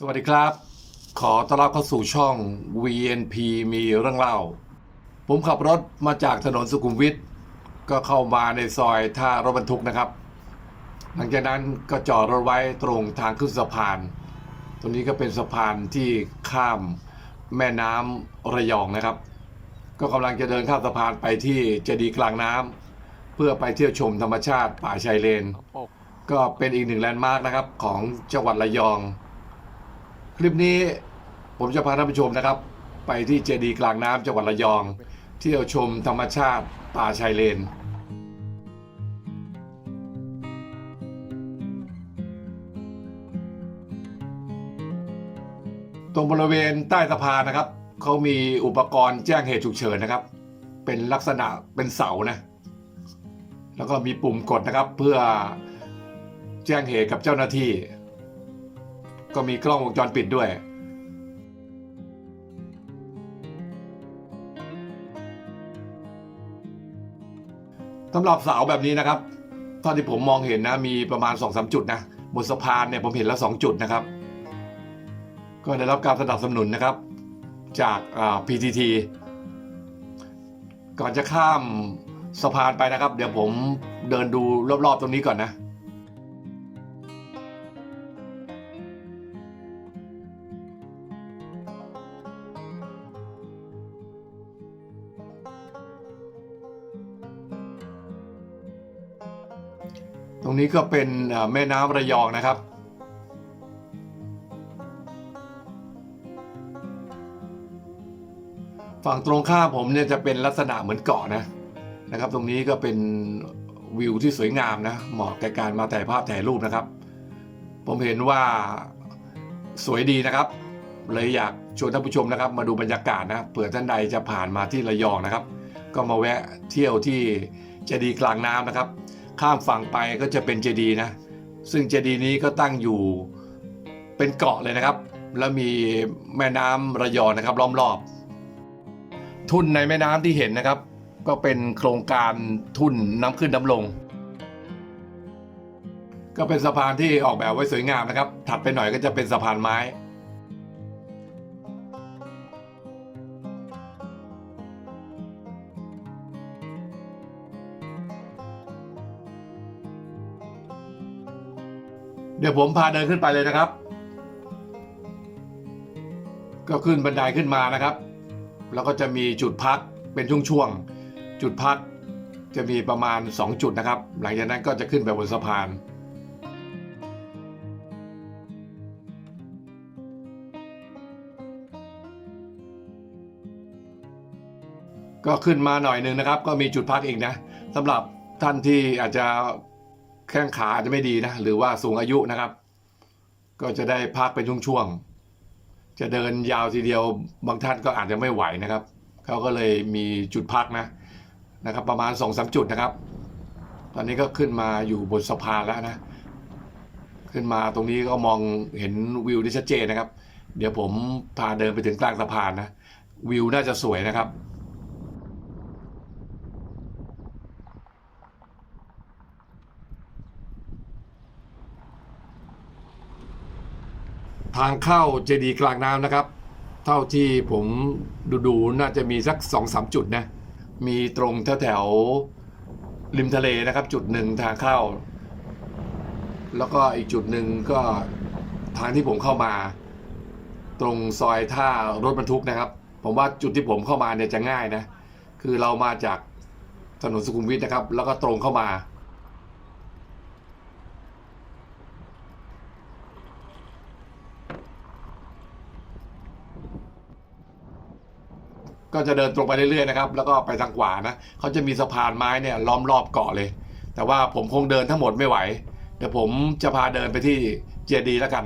สวัสดีครับ ขอต้อนรับเข้าสู่ช่อง VNP มีเรื่องเล่า ผมขับรถมาจากถนนสุขุมวิทก็เข้ามาในซอยท่ารถบรรทุกนะครับ หลังจากนั้นก็จอดรถไว้ตรงทางขึ้นสะพาน ตรงนี้ก็เป็นสะพานที่ข้ามแม่น้ำระยองนะครับ ก็กำลังจะเดินข้ามสะพานไปที่เจดีย์กลางน้ำเพื่อไปเที่ยวชมธรรมชาติป่าชายเลน ก็เป็นอีกหนึ่งแลนด์มาร์กนะครับของจังหวัดระยอง คลิปนี้ผมจะพาท่านผู้ชมนะครับ ไปที่เจดีกลางน้ำจังหวัดระยอง เที่ยวชมธรรมชาติป่าชายเลน ตรงบริเวณใต้สะพานนะครับ เขามีอุปกรณ์แจ้งเหตุฉุกเฉินนะครับ เป็นลักษณะเป็นเสานะ แล้วก็มีปุ่มกดนะครับเพื่อแจ้งเหตุกับเจ้าหน้าที่ ก็มีกล้องวงจรปิดด้วย สำหรับเสาแบบนี้นะครับเท่าที่ผมมองเห็นนะ มีประมาณ2อสจุดนะบนสะพานเนี่ยผมเห็นแล้ว2จุดนะครับ ก็ได้รับการสนับสนุนนะครับ จากอ่า PTT ก่อนจะข้ามสะพานไปนะครับ เดี๋ยวผมเดินดูรอบๆตรงนี้ก่อนนะ รงนี้ก็เป็นแม่น้ำระยองนะครับ ฝั่งตรงข้ามผมเนี่ยจะเป็นลักษณะเหมือนเกาะนะนะครับ ตรงนี้ก็เป็นวิวที่สวยงามนะเหมาะแก่การมาถ่ายภาพถ่ายรูปนะครับ ผมเห็นว่าสวยดีนะครับ เลยอยากชวนท่านผู้ชมนะครับ มาดูบรรยากาศนะเผื่อท่านใดจะผ่านมาที่ระยองนะครับ ก็มาแวะเที่ยวที่เจดีย์กลางน้ำนะครับ ข้ามฝั่งไปก็จะเป็นเจดีย์นะ ซึ่งเจดีย์นี้ก็ตั้งอยู่เป็นเกาะเลยนะครับ แล้วมีแม่น้ำระยองนะครับล้อมรอบ ทุ่นในแม่น้ำที่เห็นนะครับ ก็เป็นโครงการทุ่นน้ำขึ้นน้ำลง ก็เป็นสะพานที่ออกแบบไว้สวยงามนะครับ ถัดไปหน่อยก็จะเป็นสะพานไม้ เดี๋ยวผมพาเดินขึ้นไปเลยนะครับ ก็ขึ้นบันไดขึ้นมานะครับ แล้วก็จะมีจุดพักเป็นช่วงๆ จุดพักจะมีประมาณ 2 จุดนะครับ หลังจากนั้นก็จะขึ้นไปบนสะพานก็ขึ้นมาหน่อยหนึ่งนะครับ ก็มีจุดพักอีกนะสำหรับท่านที่อาจจะ แข้งขาอาจจะไม่ดีนะ หรือว่าสูงอายุนะครับ ก็จะได้พักเป็นช่วงๆจะเดินยาวทีเดียวบางท่านก็อาจจะไม่ไหวนะครับเขาก็เลยมีจุดพักนะนะครับ ประมาณ2องสาจุดนะครับ ตอนนี้ก็ขึ้นมาอยู่บนสะพานแล้วนะ ขึ้นมาตรงนี้ก็มองเห็นวิวได้ชัดเจนนะครับ เดี๋ยวผมพาเดินไปถึงกลางสะพานนะวิวน่าจะสวยนะครับ ทางเข้าเจดีกลางน้ำนะครับ เท่าที่ผมดูดูๆน่าจะมีสักสองสามจุดนะ มีตรงแถวริมทะเลนะครับ จุดหนึ่งทางเข้า แล้วก็อีกจุดหนึ่งก็ทางที่ผมเข้ามา ตรงซอยท่ารถบรรทุกนะครับ ผมว่าจุดที่ผมเข้ามาเนี่ยจะง่ายนะ คือเรามาจากถนนสุขุมวิทนะครับ แล้วก็ตรงเข้ามา ก็จะเดินตรงไปเรื่อยๆนะครับแล้วก็ไปทางขวานะเขาจะมีสะพานไม้เนี่ยล้อมรอบเกาะเลย แต่ว่าผมคงเดินทั้งหมดไม่ไหว เดี๋ยวผมจะพาเดินไปที่เจดีแล้วกัน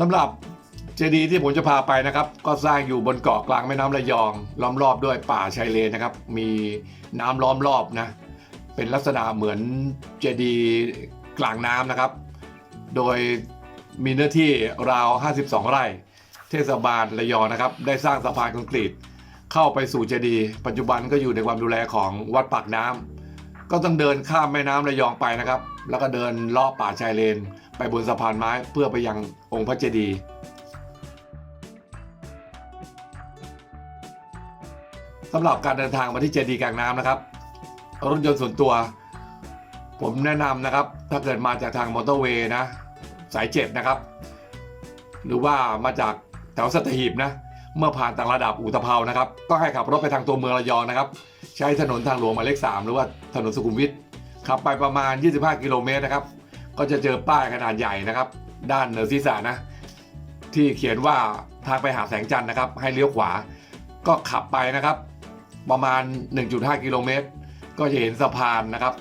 สำหรับเจดีย์ที่ผมจะพาไปนะครับ ก็สร้างอยู่บนเกาะกลางแม่น้ำระยอง ล้อมรอบด้วยป่าชายเลนนะครับ มีน้ำล้อมรอบนะ เป็นลักษณะเหมือนเจดีย์กลางน้ำนะครับ โดยมีเนื้อที่ราว 52 ไร่ เทศบาลระยองนะครับ ได้สร้างสะพานคอนกรีตเข้าไปสู่เจดีย์ปัจจุบันก็อยู่ในความดูแลของวัดปากน้ำก็ต้องเดินข้ามแม่น้ำระยองไปนะครับ แล้วก็เดินเลาะป่าชายเลน ไปบนสะพานไม้เพื่อไปยังองค์พระเจดีย์สำหรับการเดินทางมาที่เจดีย์กลางน้ำนะครับ รถยนต์ส่วนตัว ผมแนะนำนะครับ ถ้าเกิดมาจากทางมอเตอร์เวย์นะ สายเจ็ดนะครับ หรือว่ามาจากแถวสัตหีบนะ เมื่อผ่านต่างระดับอุตภเปานะครับ ก็ให้ขับรถไปทางตัวเมืองระยองนะครับ ใช้ถนนทางหลวงหมายเลข3หรือว่าถนนสุขุมวิทขับไปประมาณ 25 กิโลเมตรนะครับ ก็จะเจอป้ายขนาดใหญ่นะครับ ด้านเหนือศีรษะนะ ที่เขียนว่าทางไปหาแสงจันทร์นะครับ ให้เลี้ยวขวา ก็ขับไปนะครับ ประมาณ 1.5 กิโลเมตร ก็จะเห็นสะพานนะครับ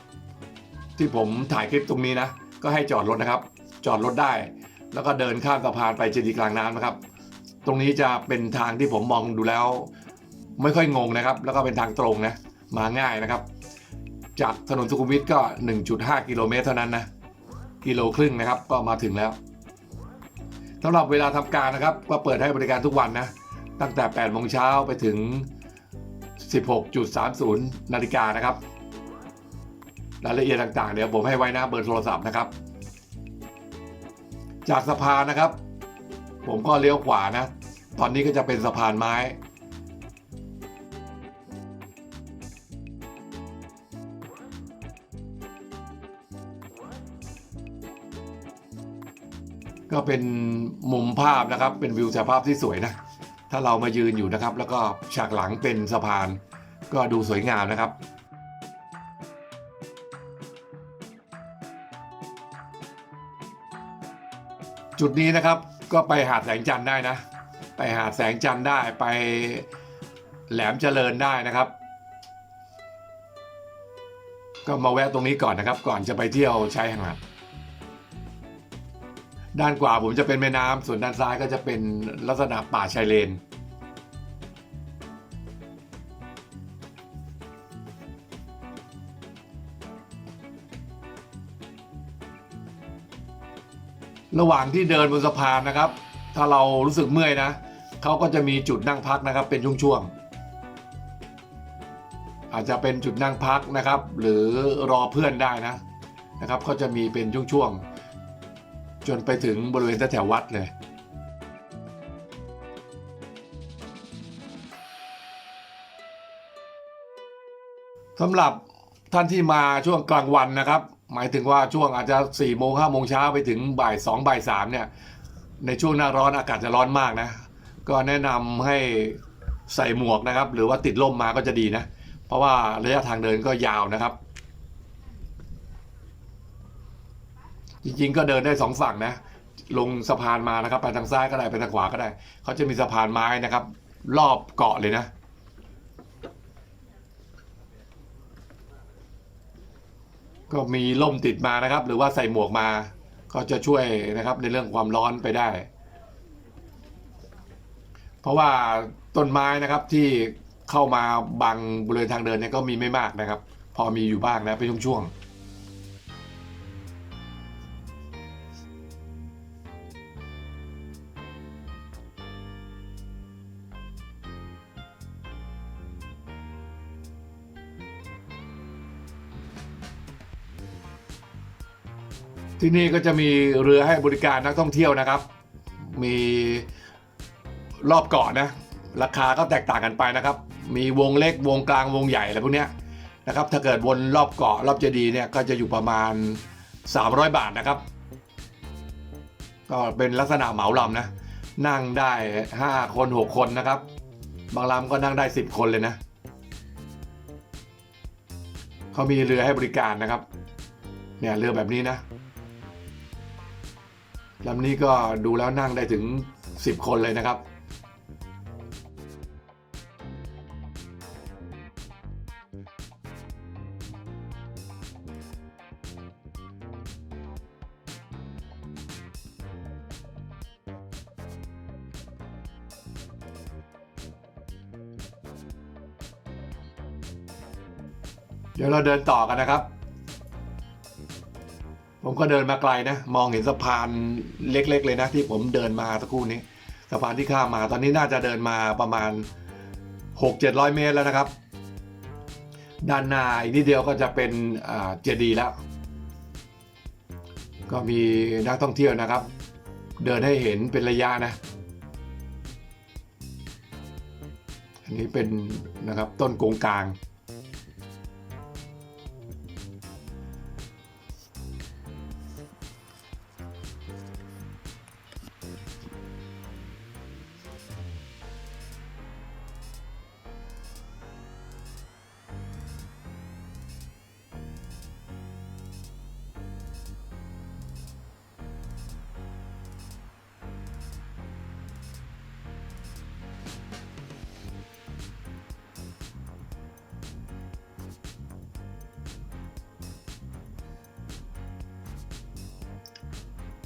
ที่ผมถ่ายคลิปตรงนี้นะ ก็ให้จอดรถนะครับ จอดรถได้ แล้วก็เดินข้ามสะพานไปเจดีย์กลางน้ำนะครับ ตรงนี้จะเป็นทางที่ผมมองดูแล้ว ไม่ค่อยงงนะครับ แล้วก็เป็นทางตรงนะมาง่ายนะครับ จากถนนสุขุมวิทก็ 1.5 กิโลเมตรเท่านั้นนะกิโลครึ่งนะครับ ก็มาถึงแล้วสำหรับเวลาทำการนะครับ ก็เปิดให้บริการทุกวันนะ ตั้งแต่8โมงเช้าไปถึง 16.30 นาฬิกานะครับ รายละเอียดต่างๆ เดี๋ยวผมให้ไว้หน้าเบอร์โทรศัพท์นะครับ จากสะพานนะครับ ผมก็เลี้ยวขวานะ ตอนนี้ก็จะเป็นสะพานไม้ ก็เป็นมุมภาพนะครับ เป็นวิวถ่ายภาพที่สวยนะ ถ้าเรามายืนอยู่นะครับ แล้วก็ฉากหลังเป็นสะพาน ก็ดูสวยงามนะครับจุดนี้นะครับก็ไปหาดแสงจันทร์ได้นะ ไปหาดแสงจันทร์ได้ไปแหลมเจริญได้นะครับ ก็มาแวะตรงนี้ก่อนนะครับ ก่อนจะไปเที่ยวชายหาด ด้านขวาผมจะเป็นแม่น้ำส่วนด้านซ้ายก็จะเป็นลักษณะป่าชายเลน ระหว่างที่เดินบนสะพานนะครับ ถ้าเรารู้สึกเมื่อยนะเขาก็จะมีจุดนั่งพักนะครับ เป็นช่วงๆอาจจะเป็นจุดนั่งพักนะครับ หรือรอเพื่อนได้นะนะครับเขาจะมีเป็นช่วงๆ จนไปถึงบริเวณแถววัดเลย สำหรับท่านที่มาช่วงกลางวันนะครับ หมายถึงว่าช่วงอาจจะ4ี่โมงห้าโมงเช้าไปถึงบ่ายสองบ่ายสามเนี่ย ในช่วงหน้าร้อนอากาศจะร้อนมากนะ ก็แนะนำให้ใส่หมวกนะครับ หรือว่าติดร่มมาก็จะดีนะ เพราะว่าระยะทางเดินก็ยาวนะครับ จริงๆ ก็เดินได้สองฝั่งนะ ลงสะพานมานะครับ ไปทางซ้ายก็ได้ไปทางขวาก็ได้ เขาจะมีสะพานไม้นะครับ รอบเกาะเลยนะก็มีร่มติดมานะครับ หรือว่าใส่หมวกมา ก็จะช่วยนะครับในเรื่องความร้อนไปได้ เพราะว่าต้นไม้นะครับที่เข้ามาบังบริเวณทางเดินเนี่ยก็มีไม่มากนะครับ พอมีอยู่บ้างนะเป็นช่วงๆ ที่นี่ก็จะมีเรือให้บริการนักท่องเที่ยวนะครับ มีรอบเกาะนะ ราคาก็แตกต่างกันไปนะครับ มีวงเล็กวงกลางวงใหญ่อะไรพวกเนี้ยนะครับ ถ้าเกิดวนรอบเกาะรอบเจดีย์เนี่ยก็จะอยู่ประมาณ 300 บาทนะครับ ก็เป็นลักษณะเหมาลำนะ นั่งได้ 5 คน 6 คนนะครับ บางลำก็นั่งได้ 10 คนเลยนะเขามีเรือให้บริการนะครับ เนี่ยเรือแบบนี้นะ ลำนี้ก็ดูแล้วนั่งได้ถึง 10 คนเลยนะครับ เดี๋ยวเราเดินต่อกันนะครับ ผมก็เดินมาไกลนะ มองเห็นสะพานเล็ก ๆ เลยนะ ที่ผมเดินมาสักครู่นี้สะพานที่ข้ามมาตอนนี้น่าจะเดินมาประมาณหกเจ็ดร้อยเมตรแล้วนะครับ ด้านหน้าอีกนิดเดียวก็จะเป็นเจดีย์แล้ว ก็มีนักท่องเที่ยวนะครับ เดินให้เห็นเป็นระยะนะอันนี้เป็นนะครับต้นกงกลาง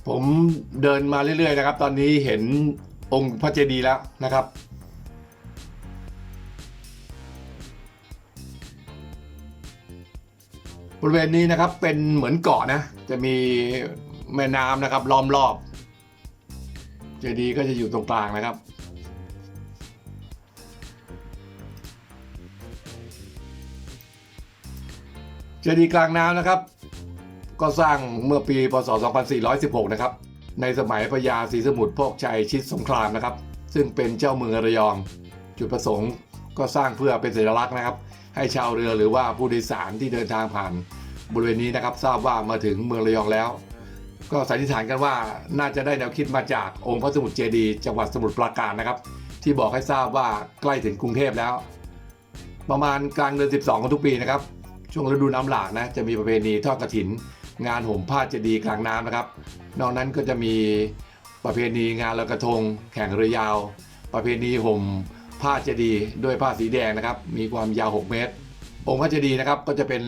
ผมเดินมาเรื่อยๆนะครับ ตอนนี้เห็นองค์พระเจดีย์แล้วนะครับ บริเวณนี้นะครับเป็นเหมือนเกาะนะ จะมีแม่น้ำนะครับล้อมรอบ เจดีย์ก็จะอยู่ตรงกลางนะครับเจดีย์กลางน้ำนะครับ ก็สร้างเมื่อปีพศ 2416 นะครับ ในสมัยพระยาศรีสมุทรโภคชัยชิดสงครามนะครับ ซึ่งเป็นเจ้าเมืองระยอง จุดประสงค์ก็สร้างเพื่อเป็นสัญลักษณ์นะครับ ให้ชาวเรือหรือว่าผู้โดยสารที่เดินทางผ่านบริเวณนี้นะครับ ทราบว่ามาถึงเมืองระยองแล้ว ก็สันนิษฐานกันว่าน่าจะได้แนวคิดมาจากองค์พระสมุทรเจดีย์จังหวัดสมุทรปราการนะครับ ที่บอกให้ทราบว่าใกล้ถึงกรุงเทพแล้ว ประมาณกลางเดือน 12 ของทุกปีนะครับ ช่วงฤดูน้ำหลากนะจะมีประเพณีทอดกฐิน งานห่มผ้าเจดีย์กลางน้ำนะครับ นอกนั้นก็จะมีประเพณีงานลอยกระทง แข่งเรือยาว ประเพณีห่มผ้าเจดีย์ด้วยผ้าสีแดงนะครับ มีความยาว 6 เมตร องค์พระเจดีย์นะครับก็จะเป็น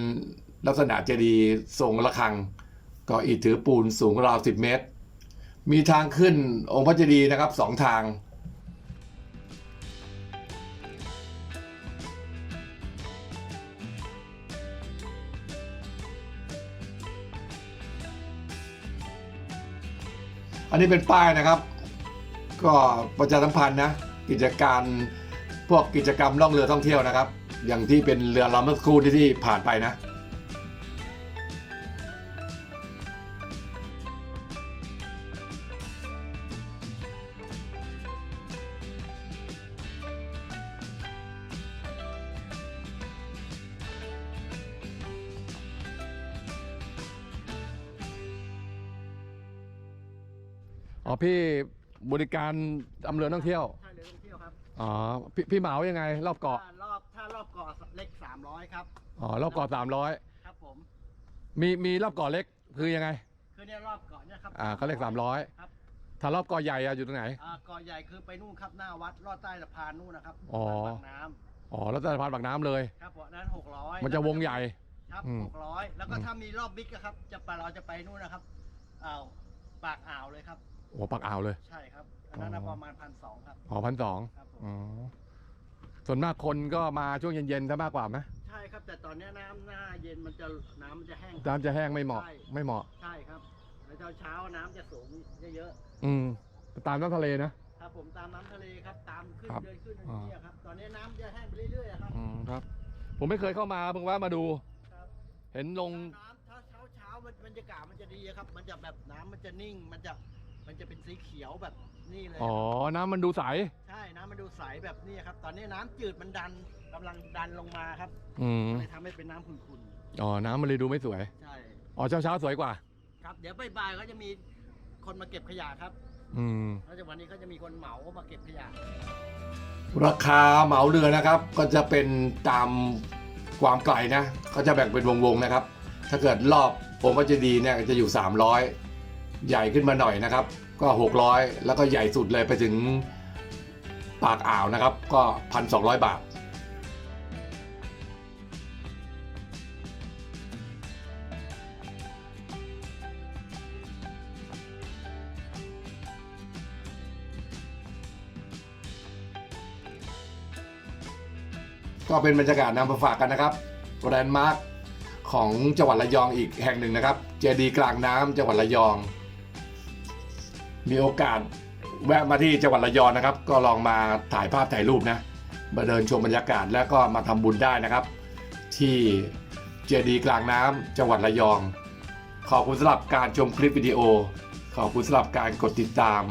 ลักษณะเจดีย์ทรงระฆัง ก็อิฐถือปูนสูงราว 10 เมตร มีทางขึ้นองค์พระเจดีย์นะครับสองทาง อันนี้เป็นป้ายนะครับ ก็ประชาสัมพันธ์นะ กิจการพวกกิจกรรมล่องเรือท่องเที่ยวนะครับ อย่างที่เป็นเรือลำเมื่อสักครู่ที่ที่ผ่านไปนะ พี่บริการอำเรือท่องเที่ยวถ้าเรือท่องเที่ยวครับอ๋อพี่พี่เหมายังไง รอบเกาะ ถ้ารอบถ้ารอบเกาะเล็ก 300 ครับ อ๋อ รอบเกาะสามร้อยครับผม มีมีรอบเกาะเล็กคือยังไง คือเนี่ยรอบเกาะเนี่ยครับอ่าเขาเรียกสามร้อยครับ ถ้ารอบเกาะใหญ่อะอยู่ตรงไหน อ่าเกาะใหญ่คือไปนู่นครับหน้าวัดลอดใต้สะพานนู่นนะครับอ๋อ ปากน้อ๋อแล้วสะพานปากน้ำเลยำครับผมอันนั้น 600มันจะวงใหญ่ ครับอืม 600 แล้วก็อืมถ้ามีรอบบิ๊กอะครับ จะไปเราจะไปนู่นนะครับอ่าวปากอ่าวเลยครับ โอ้ปากอ่าวเลย ใช่ครับอันนั้นน่ะอ๋อประมาณพันสองครับอ๋อพันสองครับผม อ๋อส่วนมากคนก็มาช่วงเย็นๆซะมากกว่าไหมใช่ครับแต่ตอนเนี้ยน้ำหน้าเย็นมันจะน้ำมันจะแห้ง น้ำจะแห้งไม่เหมาะ ใช่ ไม่เหมาะ ใช่ครับแล้วเช้าเช้าๆน้ำจะสูงเยอะอืม ตามน้ำทะเลนะ ๆครับผมตามน้ำทะเลครับตามขึ้นครับเดินขึ้นออ่าย่างนี้ยครับตอนนี้น้ำจะแห้งไปเรื่อยๆอะครับอืมครับ ผมไม่เคยเข้ามาเพิ่งว่ามาดู ครับเห็นลง น้ำถ้าเช้าเช้าๆมันบรรยากาศมันจะดีอะครับ มันจะแบบน้ำมันจะนิ่งมันจะ มันจะเป็นสีเขียวแบบนี่เลยอ๋อ น้ำมันดูใส ใช่น้ำมันดูใสแบบนี้ครับ ตอนนี้น้ำจืดมันดันกำลังดันลงมาครับอืม เลยทำให้เป็นน้ำขุ่นอ๋อ น้ำมันเลยดูไม่สวย ๆใช่ อ๋อ เช้าเช้าๆสวยกว่า ครับ เดี๋ยวบ่ายๆเขาจะมีคนมาเก็บขยะครับอืม แล้วจากวันนี้เขาจะมีคนเหมามาเก็บขยะ ราคาเหมาเรือนะครับ ก็จะเป็นตามความไกลนะเขาจะแบ่งเป็นวงๆนะครับ ถ้าเกิดรอบองค์พระเจดีย์เนี่ยจะอยู่ 300 ใหญ่ขึ้นมาหน่อยนะครับ ก็ 600 แล้วก็ใหญ่สุดเลยไปถึงปากอ่าวนะครับ ก็ 1,200 บาทก็เป็นบรรยากาศนำมาฝากกันนะครับแลนด์มาร์คของจังหวัดระยองอีกแห่งหนึ่งนะครับ เจดีกลางน้ำจังหวัดระยอง มีโอกาสแวะมาที่จังหวัดระยองนะครับ ก็ลองมาถ่ายภาพถ่ายรูปนะมาเดินชมบรรยากาศแล้วก็มาทำบุญได้นะครับ ที่เจดีกลางน้ำจังหวัดระยอง ขอบคุณสำหรับการชมคลิปวิดีโอ ขอบคุณสำหรับการกดติดตาม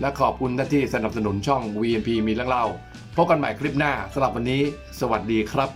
และขอบคุณท่านที่สนับสนุนช่อง VNP มีเรื่องเล่าพบกันใหม่คลิปหน้าสำหรับวันนี้ สวัสดีครับ